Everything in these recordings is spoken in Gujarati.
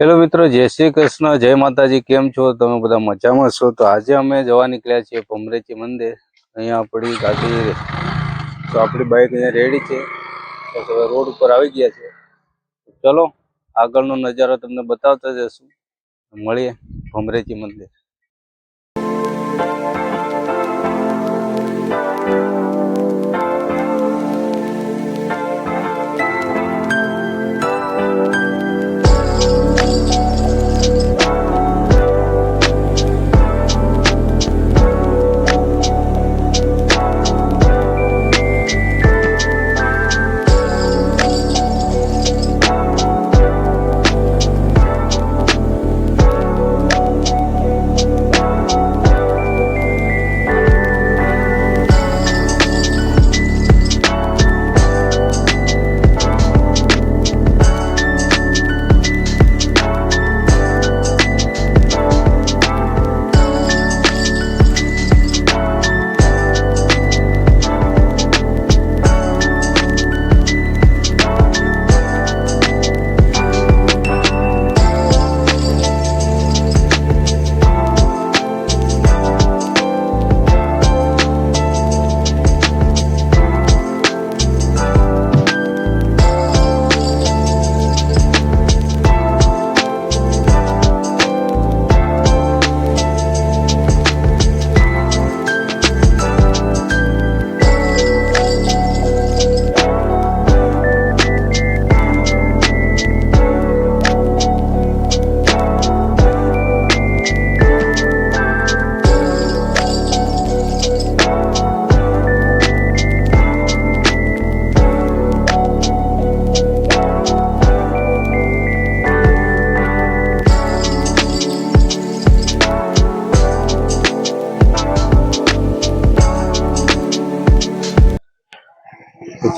હેલો મિત્રો, જય શ્રી કૃષ્ણ, જય માતાજી, કેમ છો? તમે બધા મજામાં છો? તો આજે અમે જવા નીકળ્યા છીએ ભમરેચી મંદિર. અહીંયા આપણી ગાડી તો આપણી બાઇક અહીંયા રેડી છે. રોડ ઉપર આવી ગયા છે. ચલો, આગળનો નજારો તમને બતાવતા જશું. મળીએ ભમરેચી મંદિર.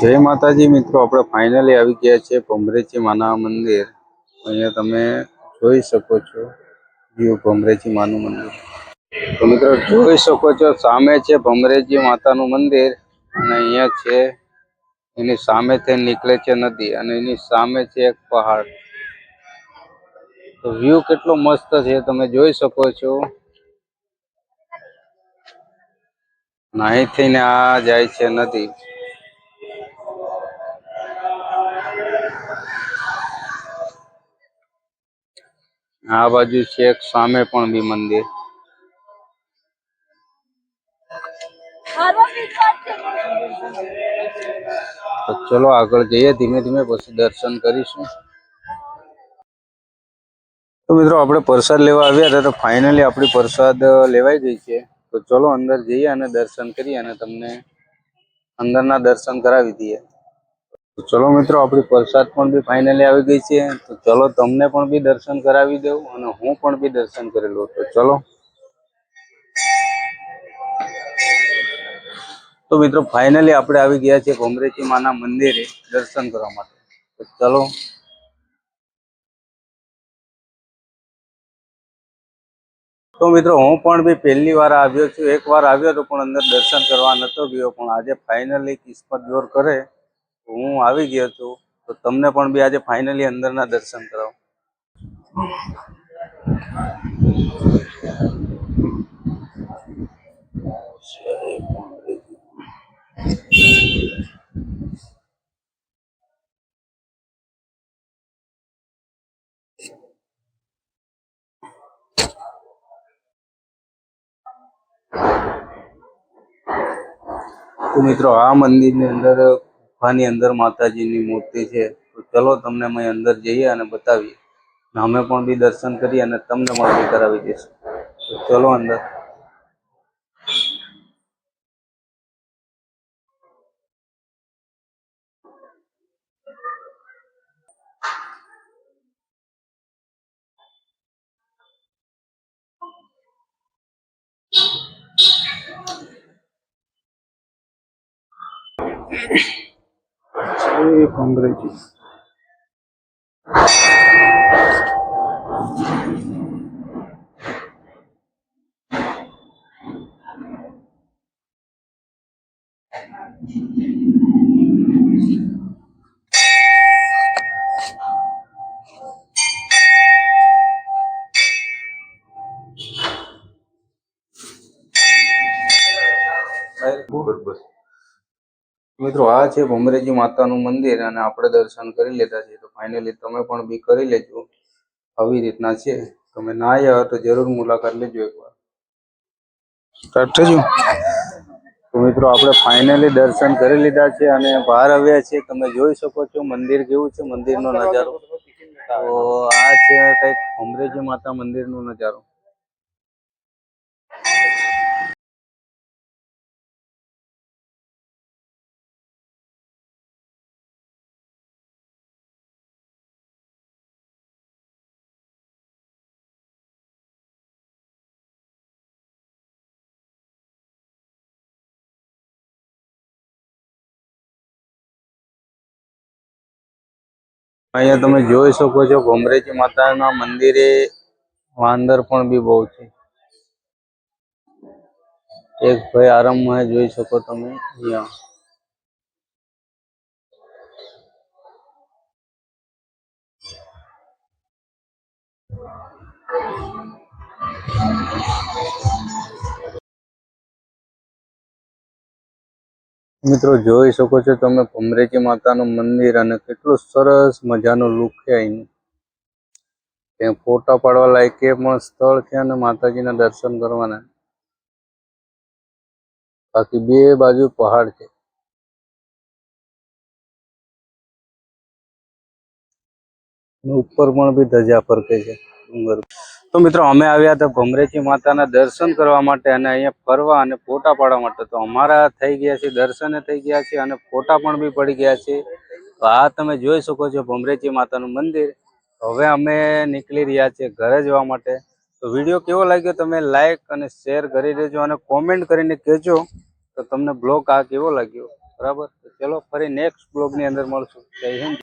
જય માતાજી મિત્રો, આપણે ફાઇનલી આવી ગયા છે ભમરેજી માના મંદિર. અહીંયા તમે જોઈ શકો છો વ્યૂ ભમરેજી માનું મંદિર. તો મિત્રો, જોઈ શકો છો સામે છે ભમરેજી માતાનું મંદિર અને અહીંયા છે, એની સામેથી નીકળે છે નદી અને એની સામે છે એક પહાડ. તો વ્યૂ કેટલો મસ્ત છે, તમે જોઈ શકો છો. અહીંથી ને આ જાય છે નદી. આ બાજુ છે એક સામે પણ બી મંદિર. તો ચલો આગળ જઈએ, ધીમે ધીમે પછી દર્શન કરીશું. તો મિત્રો આપણે પ્રસાદ લેવા આવ્યા હતા તો ફાઇનલી આપણી પ્રસાદ લેવાઈ ગઈ છે. તો ચલો અંદર જઈએ અને દર્શન કરીએ અને તમને અંદરના દર્શન કરાવી દઈએ. તો ચલો મિત્રો, આપણી પ્રસાદ પણ બી ફાઇનલી આવી ગઈ છે. તો ચલો તમને પણ બી દર્શન કરાવી દઉં અને હું પણ બી દર્શન કરી લઉં. તો ચલો. તો મિત્રો ફાઇનલી આપણે આવી ગયા છે ભમરેજી માના મંદિરે દર્શન કરવા માટે. તો ચલો. તો મિત્રો, હું પણ બી પહેલી વાર આવ્યો છું. એક વાર આવ્યો હતો પણ અંદર દર્શન કરવા નતો ગયો, પણ આજે ફાઇનલી કિસ્મત જોર કરે. હું આવી ગયો છું. તો તમને પણ બી આજે ફાઇનલી અંદરના દર્શન કરાવું. તો મિત્રો, આ મંદિરની અંદર ગુફાની અંદર માતાજીની મૂર્તિ છે. તો ચલો તમને અમે અંદર જઈએ અને બતાવીએ. અમે પણ બી દર્શન કરીએ અને તમને પણ કરાવી દઈશું. તો ચલો અંદર. Hey, congratulations. Good Bus. મિત્રો, આ છે ભમરેજી માતાનું મંદિર અને આપણે દર્શન કરી લીધા છે. તો ફાઇનલી તમે પણ બી કરી લેજો. આવી રીતના છે. તમે ના આવ્યા તો જરૂર મુલાકાત લેજો એકવાર. સ્ટાર્ટ થજો. તો મિત્રો, આપણે ફાઇનલી દર્શન કરી લીધા છે અને બહાર આવ્યા છે. તમે જોઈ શકો છો મંદિર કેવું છે, મંદિરનો નજારો. તો આ છે કંઈક ભમરેજી માતા મંદિરનો નજારો. અહીંયા તમે જોઈ શકો છો ભમરેજી માતાના મંદિરે વાંદર પણ બી બહુ છે. એક ભાઈ આરામમાં જોઈ શકો તમે અહીંયા. મિત્રો, જોઈ શકો છો તમે ભમરેજી માતાનું મંદિર અને કેટલું સરસ મજાનું લુક છે અહીંનું. ત્યાં ફોટા પાડવા લાયક એ પણ સ્થળ છે અને માતાજીના દર્શન કરવાના. બાકી બે બાજુ પહાડ છે. ઉપર પણ બી ધજા ફરકે છે ડુંગર તો મિત્રો, અમે આવ્યા હતા ભમરેજી માતાના દર્શન કરવા માટે અને અહીંયા ફરવા અને ફોટા પાડવા માટે. તો અમારા થઈ ગયા છે દર્શને થઈ ગયા છે અને ફોટા પણ બી પડી ગયા છે. આ તમે જોઈ શકો છો ભમરેચી માતાનું મંદિર. હવે અમે નીકળી રહ્યા છીએ ઘરે જવા માટે. તો વીડિયો કેવો લાગ્યો તમે લાઈક અને શેર કરી દેજો અને કોમેન્ટ કરીને કહેજો તો તમને બ્લોગ આ કેવો લાગ્યો. બરાબર? ચલો ફરી નેક્સ્ટ બ્લોગની અંદર મળશું. જય હિન્દ.